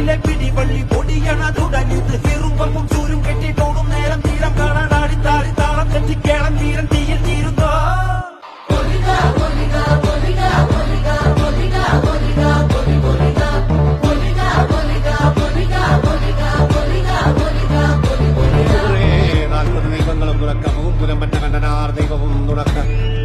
കാറ്റിലെ പിടിവള്ളി പൊടിയണതുടൻ ഇത് ചെറുമ്പും ചൂരും കെട്ടിട്ടോടും നേരം തീരം കാണാൻ ആടിത്താടി താളം തെറ്റി കേളം തീരം തീയിൽ തീരുന്നോ. ദൈവവും തുറക്ക.